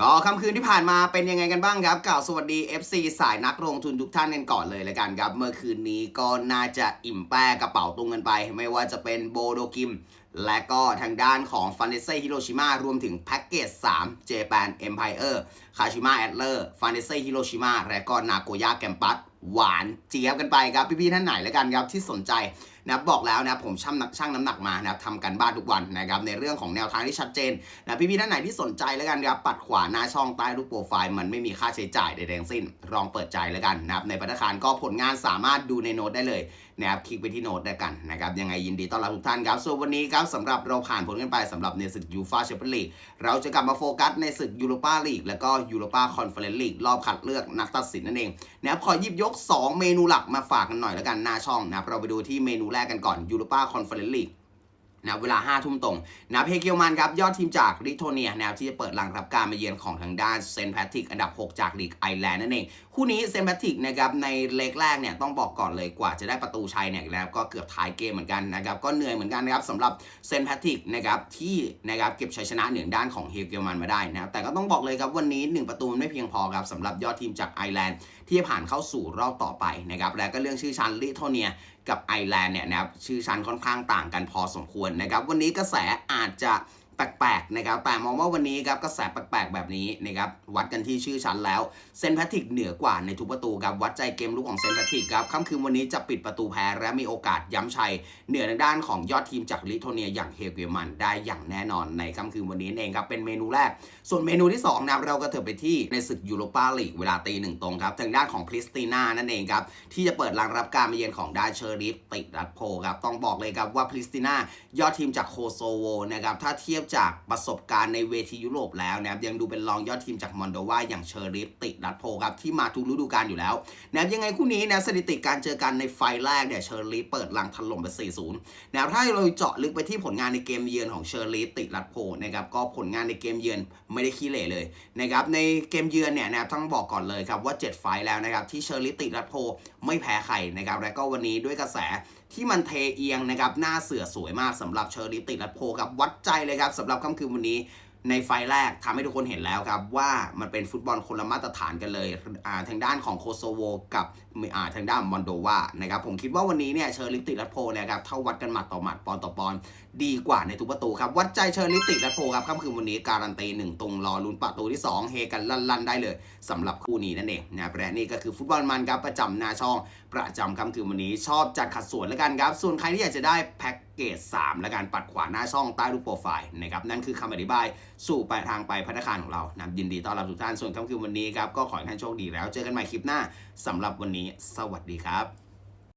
ก็ค่ำคืนที่ผ่านมาเป็นยังไงกันบ้างครับกล่าวสวัสดี FC สายนักลงทุนทุกท่านกันก่อนเลยละกันครับ เมื่อคืนนี้ก็น่าจะอิ่มแป้กระเป๋าตุงกันไป ไม่ว่าจะเป็นโบโดกิม และก็ทางด้านของฟันเดเซ่ฮิโรชิมารวมถึงแพ็กเกจ3 Japan Empire คาชิม a แอดเลอร์ฟันเดเซ่ฮิโรชิมาและก็นาโกย่าแกมปัสหวานเจี๊ยบกันไปครับพี่ๆท่านไหนล้วกันครับที่สนใจ นะบอกแล้วนะผมช่างนักช่างน้ำหนักมานะทำกันบ้านทุกวันนะครับในเรื่องของแนวทางที่ชัดเจนนะพี่ๆท่านไหนที่สนใจแล้วกันครับปัดขวาหน้าช่องใต้รูปโปรไฟล์มันไม่มีค่าใช้จ่ายใดๆทั้งสิ้นลองเปิดใจแล้วกันนะครับในพัตตาคารก็ผลงานสามารถดูในโน้ตได้เลยนะครับคลิกไปที่โน้ตได้กันนะครับยังไงยินดีต้อนรับทุกท่านครับส่วนวันนี้ครับสำหรับเราผ่านผลกันไปสำหรับในศึกยูฟาแชมเปี้ยนลีกเราจะกลับมาโฟกัสในศึกยูโรปาลีกแล้วก็ยูโรปาคอนเฟอเรนซ์ลีกรอบคัดเลือกนักตัดสินนั่นเองนะครับขอหยิบยก 2 เมนูหลักมาฝากกันหน่อยแล้วกันหน้าช่องนะครับเราไปดูที่เมนูแรกกันก่อนยูโรปาคอนเฟอเรนซ์ลีก นะเวลา 5 ทุ่มตรงนะเพเกียวมันครับยอดทีมจากลิโทเนียนะครับที่จะเปิดรังรับการมาเยือนของทางด้านเซนแพทริกอันดับ 6 จากลีกไอแลนด์นั่นเอง คู่นี้เซนแพทริกนะครับในเล็กแรกเนี่ยต้องบอกก่อนเลยกว่าจะได้ประตูชัยเนี่ยแล้วก็เกือบท้ายเกมเหมือนกันนะครับก็เหนื่อยเหมือนกันนะครับสำหรับเซนแพทริกนะครับที่นะครับเก็บชัยชนะเหนือด้านของเฮเกียวมันมาได้นะครับแต่ก็ต้องบอกเลยครับวันนี้ 1 ประตูมันไม่เพียงพอครับสำหรับยอดทีมจากไอแลนด์ที่จะผ่านเข้าสู่รอบต่อไปนะครับและก็เรื่องชื่อชั้นลิโทเนียกับไอแลนด์เนี่ยนะครับชื่อชั้นค่อนข้างต่างกันพอสมควรนะครับ วันนี้กระแสอาจจะ แปลกๆนะครับแต่มองว่าวันนี้ครับกระแสแปลกๆแบบนี้นะครับวัดกันที่ชื่อชั้นแล้วเซนแพทริกเหนือกว่าในทุกประตูครับวัดใจเกมลุกของเซนแพทริกครับค่ำคืนวันนี้จะปิดประตูแพ้และมีโอกาสย้ำชัย เหนือในด้านของยอดทีมจากลิโทเนียอย่างเฮเกมันได้อย่างแน่นอนในค่ำคืนวันนี้เองครับเป็นเมนูแรก ส่วนเมนูที่สองนะครับเราก็เถิดไปที่ในศึกยูโรปาลีกเวลาตีหนึ่งตรงครับทางด้านของคริสติน่านั่นเองครับที่จะเปิดรางรับการมาเยือนของด้านเชอริฟติดรัดโพครับต้องบอกเลยครับว่าคริสติน่ายอดทีมจากโคโซโวนะครับถ้าเทียบจากประสบการณ์ในเวทียุโรปแล้วนะครับยังดูเป็นรองยอดทีมจากมอนโดวาอย่างเชอริฟติดรัดโพครับที่มาทุกฤดูกาลอยู่แล้วนะครับยังไงคู่นี้นะสถิติการเจอกันในไฟแรกเนี่ยเชอริฟเปิดรังถล่มไป 4-0นะครับถ้าเราเจาะลึกไปที่ผลงานในเกมเยือนของเชอริฟติดรัดโพนะครับก็ผลงานในเกมเยือนไม่ได้ขี้เหร่เลยนะครับในเกมเยือนเนี่ยนะครับต้องบอกก่อนเลยครับว่า 7 ไฟแล้วนะครับที่เชอร์ลิติรัตโพไม่แพ้ใครนะครับและก็วันนี้ด้วยกระแส ที่มันเทเอียงนะครับหน้าเสือสวยมากสำหรับเชอริติรัตโพครับวัดใจเลยครับสำหรับค่ำคืนวันนี้ ในไฟแรกทำให้ทุกคนเห็นแล้วครับ ว่ามันเป็นฟุตบอลคนละมาตรฐานกันเลยทางด้านของโคโซโวกับทางด้านมอนโดวานะครับผมคิดว่าวันนี้เนี่ยเชอร์ลิติรัตโพนี่ยครับเท่าวัดกันหมัดต่อหมัดปอนต่อปอนดีกว่าในทุกประตูครับ วัดใจเชอร์ลิติรัตโพครับค่ำคืนวันนี้การันตีหนึ่งตรงรอลุ้นประตูที่ 2 เฮกันลั่นๆได้เลยสำหรับคู่นี้นั่นเองนะครับและนี่ก็คือฟุตบอลมันครับประจำหน้าช่องประจำค่ำคืนวันนี้ชอบจัดขัดสวนแล้วกันครับส่วนใครที่อยากจะได้แพ็ก เกจ3และการปัดขวาหน้าช่องใต้รูปโปรไฟล์นะครับนั่นคือคำอธิบายสู่ปลายทางไปพัฒนาการของเรานะยินดีต้อนรับทุกท่านส่วนค่ำคืนวันนี้ครับก็ขอให้ท่านโชคดีแล้ว เจอกันใหม่คลิปหน้าสำหรับวันนี้ สวัสดีครับ